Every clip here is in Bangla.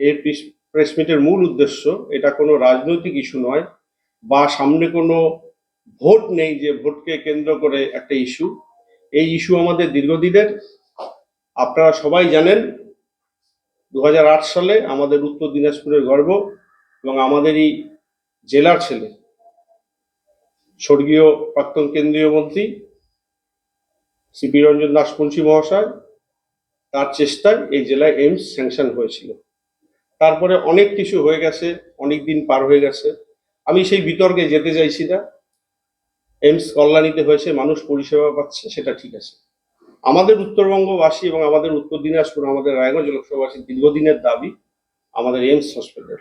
এই প্রেস মিটের মূল উদ্দেশ্য, এটা কোনো রাজনৈতিক ইস্যু নয় বা সামনে কোনো ভোট নেই যে ভোটকে কেন্দ্র করে একটা ইস্যু এই ইস্যু আমাদের দীর্ঘদিনের। আপনারা সবাই জানেন দু হাজার আট সালে আমাদের উত্তর দিনাজপুরের গর্ব এবং আমাদেরই জেলার ছেলে, স্বর্গীয় প্রাক্তন কেন্দ্রীয় মন্ত্রী সিপি রঞ্জন দাসপঞ্চী মহাশয়, তার চেষ্টায় এই জেলায় এইমস স্যাংশন হয়েছিল। তারপরে অনেক কিছু হয়ে গেছে, অনেক দিন পার হয়ে গেছে। আমি সেই বিতর্কে যেতে চাইছি না। এইমস কল্যাণীতে হয়েছে, মানুষ পরিষেবা পাচ্ছে, সেটা ঠিক আছে। আমাদের উত্তরবঙ্গবাসী এবং আমাদের উত্তর দিনাজপুর, আমাদের রায়গঞ্জ লোকসভাবাসীর দীর্ঘদিনের দাবি, আমাদের এইমস হসপিটাল।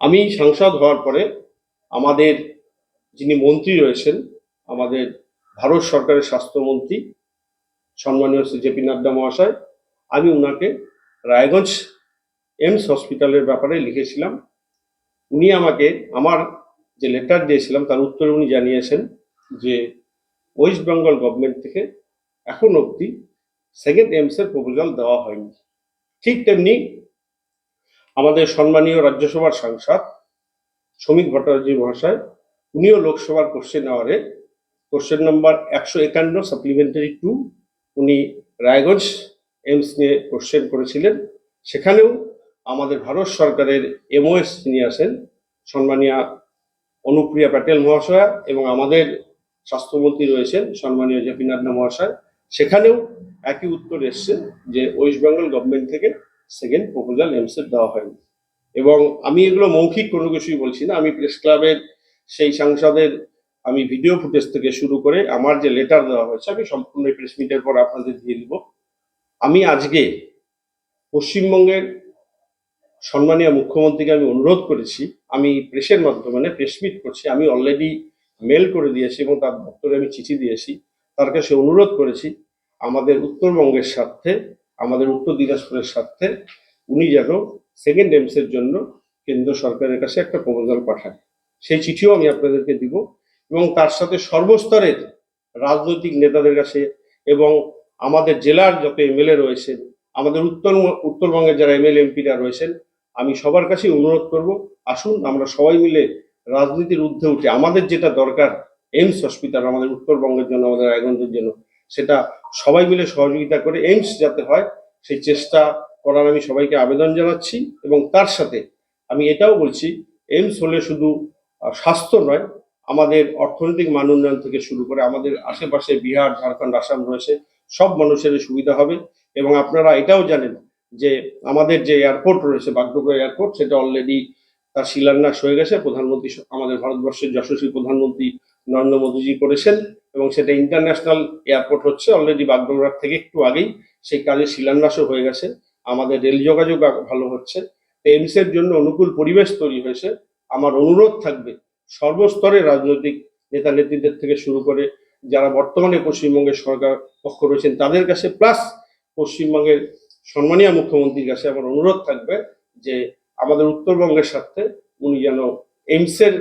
আমি সাংসদ হওয়ার পরে আমাদের যিনি মন্ত্রী রয়েছেন, আমাদের ভারত সরকারের স্বাস্থ্যমন্ত্রী, সম্মানীয় শ্রী জেপি নাড্ডা মহাশয়, আমি ওনাকে রায়গঞ্জ এইমস হসপিটালের ব্যাপারে লিখেছিলাম। উনি আমাকে আমার যে লেটার দিয়েছিলাম, তার উত্তরে উনি জানিয়েছেন যে ওয়েস্ট বেঙ্গল গভর্নমেন্ট থেকে এখন অবধি সেকেন্ড এমসের প্রপোজাল দেওয়া হয়নি। ঠিক তেমনি আমাদের সম্মানীয় রাজ্যসভার সাংসদ শ্রমিক ভট্টাচার্য মহাশয়, উনিও লোকসভার কোশ্চেন আওয়ারে কোশ্চেন নাম্বার একশো একান্ন সাপ্লিমেন্টারি টু উনি রায়গঞ্জ এমস নিয়ে কোশ্চেন করেছিলেন। সেখানেও আমাদের ভারত সরকারের এমওএস যিনি আছেন, সম্মানীয় অনুপ্রিয়া প্যাটেল মহাশয়া এবং আমাদের স্বাস্থ্যমন্ত্রী রয়েছেন, সম্মানীয় জেপি নাড্ডা মহাশয়, সেখানেও একই উত্তর এসছে যে ওয়েস্ট বেঙ্গল গভর্নমেন্ট থেকে সেকেন্ড প্রপোজাল এমসের দেওয়া হয়নি। এবং আমি এগুলো মৌখিক কোনো কিছুই বলছি না, আমি প্রেস ক্লাবের সেই সাংসদের আমি ভিডিও ফুটেজ থেকে শুরু করে আমার যে লেটার দেওয়া হয়েছে, আমি সম্পূর্ণ প্রেস মিটের পর আপনাদের দিয়ে দিব। আমি আজকে পশ্চিমবঙ্গের সম্মানীয় মুখ্যমন্ত্রীকে আমি অনুরোধ করেছি, আমি প্রেসের মাধ্যমে প্রেস মিট করছি, আমি অলরেডি মেল করে দিয়েছি এবং তার দপ্তরে আমি চিঠি দিয়েছি। তার কাছে অনুরোধ করেছি, আমাদের উত্তরবঙ্গের স্বার্থে, আমাদের উত্তর দিনাজপুরের স্বার্থে, উনি যেন সেকেন্ড এমসের জন্য কেন্দ্র সরকারের কাছে একটা প্রপোজাল পাঠায় সেই চিঠিও আমি আপনাদেরকে দিব এবং তার সাথে সর্বস্তরের রাজনৈতিক নেতাদের কাছে এবং আমাদের জেলার যত এমএলএ রয়েছেন, আমাদের উত্তর উত্তরবঙ্গের যারা এমএলএ এমপিরা রয়েছেন আমি সবার কাছেই অনুরোধ করব, আসুন আমরা সবাই মিলে রাজনীতির ঊর্ধ্বে উঠে, আমাদের যেটা দরকার, এইমস হসপিটাল আমাদের উত্তরবঙ্গের জন্য, আমাদের রায়গঞ্জের জন্য, সেটা সবাই মিলে সহযোগিতা করে, এইমস যাতে হয়, সেই চেষ্টা করার আমি সবাইকে আবেদন জানাচ্ছি এবং তার সাথে আমি এটাও বলছি, এইমস হলে শুধু স্বাস্থ্য নয়, আমাদের অর্থনৈতিক মান উন্নয়ন থেকে শুরু করে আমাদের আশেপাশে বিহার, ঝাড়খণ্ড, আসাম রয়েছে, সব মানুষের সুবিধা হবে এবং আপনারা এটাও জানেন যে আমাদের যে এয়ারপোর্ট রয়েছে, বাগডোগরা এয়ারপোর্ট সেটা অলরেডি তার শিলান্যাস হয়ে গেছে। প্রধানমন্ত্রী আমাদের ভারতবর্ষের যশস্বী প্রধানমন্ত্রী নরেন্দ্র মোদীজি করেছেন এবং সেটা ইন্টারন্যাশনাল এয়ারপোর্ট হচ্ছে। অলরেডি বাগডোগরার থেকে একটু আগেই সেই কাজের শিলান্যাসও হয়ে গেছে। আমাদের রেল যোগাযোগ ভালো হচ্ছে। এইমসের জন্য অনুকূল পরিবেশ তৈরি হয়েছে। আমার অনুরোধ থাকবে সর্বস্তরের রাজনৈতিক নেতা নেত্রীদের থেকে শুরু করে যারা বর্তমানে পশ্চিমবঙ্গের সরকার পক্ষ রয়েছেন, তাদের কাছে। প্লাস পশ্চিমবঙ্গের সম্মানীয় মুখ্যমন্ত্রীর কাছে আমার অনুরোধ থাকবে যে আমাদের উত্তরবঙ্গের স্বার্থে উনি যেন এইমসের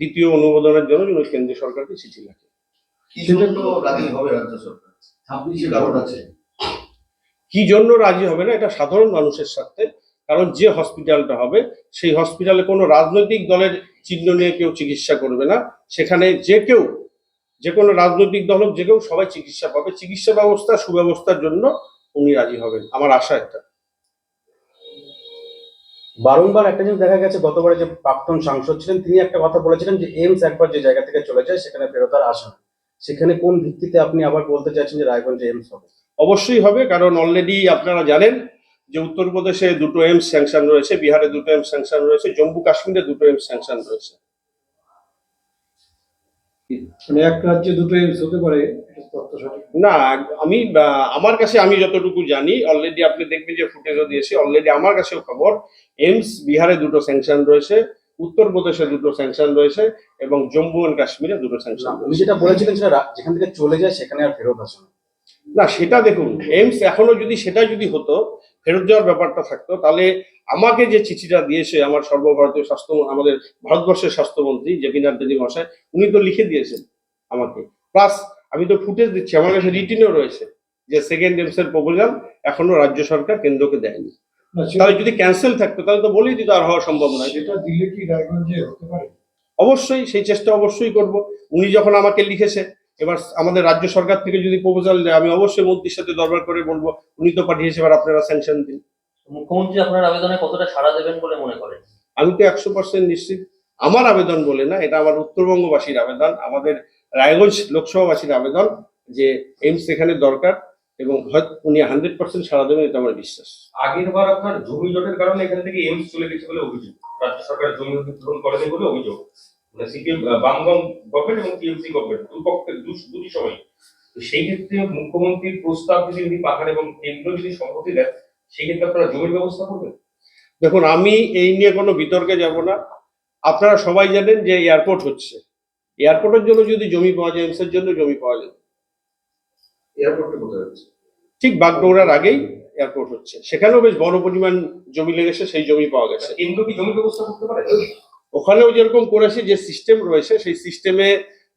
দ্বিতীয় অনুমোদনের জন্য যেন কেন্দ্রীয় সরকারকে চিঠি লেখে। কি জন্য রাজি হবে রাজ্য সরকার? কি কারণ আছে। কি জন্য রাজি হবে না এটা সাধারণ মানুষের স্বার্থে। কারণ যে হসপিটালটা হবে সেই হসপিটালে কোনো রাজনৈতিক দলের চিহ্ন নিয়ে কেউ চিকিৎসা করবে না। সেখানে যে কেউ যে কোনো রাজনৈতিক দল হোক যে কেউ সবাই চিকিৎসা পাবে। চিকিৎসা ব্যবস্থা সুব্যবস্থার জন্য উনি রাজি হবেন। আমার আশা এটা বারংবার একটা জিনিস দেখা গেছে গতবারে যে প্রাক্তন সাংসদ ছিলেন তিনি একটা কথা বলেছিলেন যে এইমস একবার যে জায়গা থেকে চলে যায় সেখানে ফেরত আর আসে না। সেখানে কোন ভিত্তিতে আপনি আবার বলতে চাইছেন যে রায়গঞ্জে এইমস হবে? অবশ্যই হবে কারণ অলরেডি আপনারা জানেন যে উত্তরপ্রদেশে দুটো এমস স্যাংশন রয়েছে বিহারে দুটো এমস স্যাংশন রয়েছে জম্মু কাশ্মীরে দুটো এমস স্যাংশন রয়েছে। মানে এক রাজ্যে দুটো এইমস হতে পারে তথ্য সঠিক? না আমি আমার কাছে আমি যতটুকু জানি অলরেডি আপনি দেখবেন যে ফুটেজও দিয়েছি অলরেডি আমার কাছেও খবর এমস বিহারে দুটো স্যাংশন রয়েছে উত্তরপ্রদেশে দুটো স্যাংশন রয়েছে এবং জম্মু অ্যান্ড কাশ্মীরে দুটো স্যাংশন উনি যেটা বলেছিলেন সেটা যেখান থেকে চলে যায় সেখানে আর ফেরত আসে না। না সেটা দেখুন এমস এখনও যদি সেটা যদি হতো ফেরত যাওয়ার ব্যাপারটা থাকতো তাহলে আমাকে যে চিঠিটা দিয়েছে আমার সর্বভারতীয় স্বাস্থ্য আমাদের ভারতবর্ষের স্বাস্থ্যমন্ত্রী জেপি নাড্ডাজি মহাশয় উনি তো লিখে দিয়েছেন আমাকে। প্লাস আমি তো ফুটেজ দিচ্ছি আমার কাছে রিটিনও রয়েছে যে সেকেন্ড এমস এর প্রপোজাল এখনও রাজ্য সরকার কেন্দ্রকে দেয়নি। তাহলে যদি ক্যান্সেল থাকতো তাহলে তো বলেই দিত আর হওয়া সম্ভব নয় সেটা দিলে কি রায়গঞ্জে হতে পারে? অবশ্যই সেই চেষ্টা অবশ্যই করব। উনি যখন আমাকে লিখেছে এবার আমাদের রাজ্য সরকার থেকে যদি প্রপোজাল দেয় আমি অবশ্যই মন্ত্রীর সাথে দরবার করে বলব উনি তো পাঠিয়েছে এবার আপনারা স্যাংশন দিন। মুখ্যমন্ত্রী আপনার আবেদনে কতটা সাড়া দেবেন বলে মনে করেন? আমি তো একশো পার্সেন্ট নিশ্চিত। আমার আবেদন বলে না এটা আমার উত্তরবঙ্গবাসীর আবেদন। আমাদের রায়গঞ্জ লোকসভাবাসীর আবেদন যে এইমস এখানে দরকার এবং হয়তো উনি হান্ড্রেড পার্সেন্ট সারা দেবেন এটা আমার বিশ্বাস। আগের বার আপনার জমি জটের কারণে এখান থেকে এমস চলে গেছে বলে অভিযোগ। রাজ্য সরকার জমি অধিগ্রহণ করেনি বলে অভিযোগ। মানে সিপিএম বামগম গভর্নমেন্ট এবং টিএমসি গভর্নমেন্ট দুপক্ষের দুটি সময়। তো সেই ক্ষেত্রে মুখ্যমন্ত্রীর প্রস্তাব যদি উনি পাঠান এবং কেন্দ্র যদি সম্মতি দেন সেই ক্ষেত্রে আপনারা জমির ব্যবস্থা করবেন? দেখুন আমি এই নিয়ে কোনো বিতর্কে যাব না। আপনারা সবাই জানেন যে এয়ারপোর্ট হচ্ছে। এয়ারপোর্টের জন্য যদি জমি পাওয়া যায় এইমসের জন্য জমি পাওয়া যায়। এয়ারপোর্টে কোথায় হচ্ছে? ঠিক বাগডোগরার আগেই এয়ারপোর্ট হচ্ছে। সেখানেও বেশ বড় পরিমাণ জমি লেগেছে সেই জমি পাওয়া গেছে। কেন্দ্র কি জমির ব্যবস্থা করতে পারে? ওখানেও যেরকম করেছে যে সিস্টেম রয়েছে সেই সিস্টেমে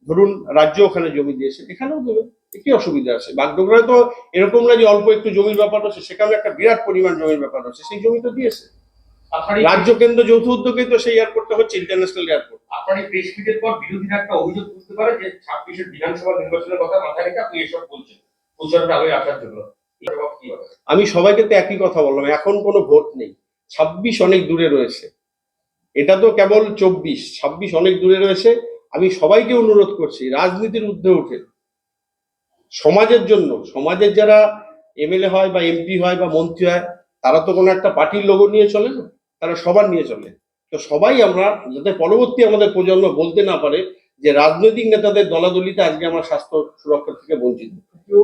ধরুন রাজ্য ওখানে জমি দিয়েছে এখানেও দেবে কি অসুবিধা আছে? বাগডোগরায় তো এরকম না যে অল্প একটু জমির ব্যাপার রয়েছে সেখানে একটা বিরাট পরিমাণ জমির ব্যাপার রয়েছে সেই জমি তো দিয়েছে। রাজ্য কেন্দ্র যৌথ উদ্যোগে তো সেই এয়ারপোর্টটা হচ্ছে ইন্টারন্যাশনাল এয়ারপোর্ট আপনার এই প্রেস মিটের পর বিরোধীরা একটা অভিযোগ তুলতে পারে যে ছাব্বিশের বিধানসভা নির্বাচনের কথা মাথায় রেখে আপনি এসব বলছেন। প্রচারের আগে আসার জন্য। আমি সবাইকে তো একই কথা বললাম এখন কোনো ভোট নেই। ছাব্বিশ অনেক দূরে রয়েছে। এটা তো কেবল চব্বিশ ছাব্বিশ অনেক দূরে রয়েছে। আমি সবাইকে অনুরোধ করছি রাজনীতির ঊর্ধ্বে উঠে। সমাজের জন্য সমাজের যারা এমএলএ হয় বা এমপি হয় বা মন্ত্রী হয় তারা তো কোনো একটা পার্টির লোগো নিয়ে চলে না। তারা সবার নিয়ে চলে। তো সবাই আমরা যাতে পরবর্তী আমাদের প্রজন্ম বলতে না পারে যে রাজনৈতিক নেতাদের দলাদলিতে আজকে আমরা স্বাস্থ্য সুরক্ষা থেকে বঞ্চিত।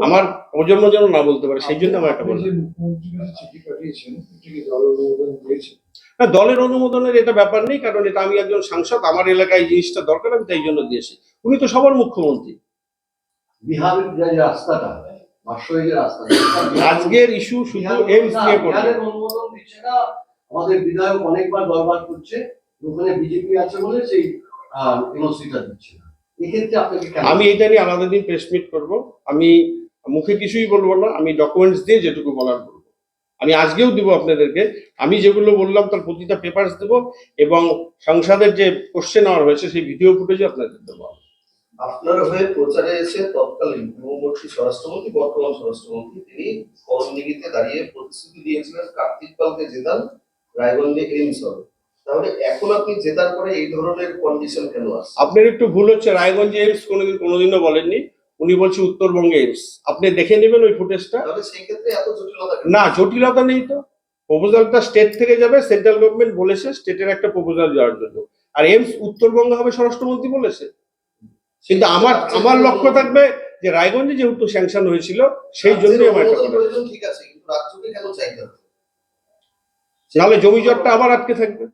আমার প্রজন্ম যেন না বলতে পারে সেই জন্য আমার একটা আপনি বলব যে মুখ্যমন্ত্রীর কাছে চিঠি পাঠিয়েছেন এটা কি দল অনুমোদন দিয়েছে না দলের অনুমোদনের এটা ব্যাপার নেই কারণ এটা আমি একজন সাংসদ আমার এলাকায় জিনিসটা দরকার আমি তাই জন্য দিয়েছি। উনি তো সবার মুখ্যমন্ত্রী। বিহারের যে রাস্তাটা আজকের ইস্যু শুধু এইমস নিয়ে অনুমোদন দিচ্ছে না আমাদের বিধায়ক অনেকবার দরবার করছে ওখানে বিজেপি আছে বলে সেই এনওসিটা দিচ্ছে। না এক্ষেত্রে আপনাকে আমি এটা নিয়ে আলাদা দিন প্রেস মিট করব। আমি মুখে কিছুই বলব না আমি ডকুমেন্টস দিয়ে যেটুকু বলার বলব। আমি আজকেও দিব আপনাদেরকে। আমি যেগুলো বললাম তার প্রতিটা পেপারস দেবো এবং সংসদের যে কোশ্চেন আওয়ার হয়েছে সেই ভিডিও ফুটেজও আপনাদের দেবো। আপনার হয়ে প্রচারে এসে তৎকালীন পূর্ববর্তী স্বরাষ্ট্রমন্ত্রী বর্তমান স্বরাষ্ট্রমন্ত্রী তিনি করণদিঘিতে দাঁড়িয়ে প্রতিশ্রুতি দিয়েছিলেন কার্তিক পালকে জেতান। রায়গঞ্জে এইমস হবে তাহলে এখন আপনি জেতার পরে এই ধরনের কন্ডিশন কেন আসছে? আপনার একটু ভুল হচ্ছে রায়গঞ্জে এইমস কোনোদিন কোনোদিনও বলেননি। উনি বলছে উত্তরবঙ্গে এইমস আপনি দেখে নেবেন ওই ফুটেজটা তাহলে সেই ক্ষেত্রে এত জটিলতা না জটিলতা নেই তো। প্রপোজালটা স্টেট থেকে যাবে সেন্ট্রাল গভর্নমেন্ট বলেছে স্টেটের একটা প্রপোজাল যাওয়ার জন্য। আর এমস উত্তরবঙ্গ হবে স্বরাষ্ট্রমন্ত্রী বলেছে। কিন্তু আমার আমার লক্ষ্য থাকবে যে রায়গঞ্জে যেহেতু স্যাংশন হয়েছিল সেই জন্যই আমার ঠিক আছে কিন্তু রাজ্যকে কেন চাইতে হবে? নাহলে জমি জটটা আবার আটকে থাকবে।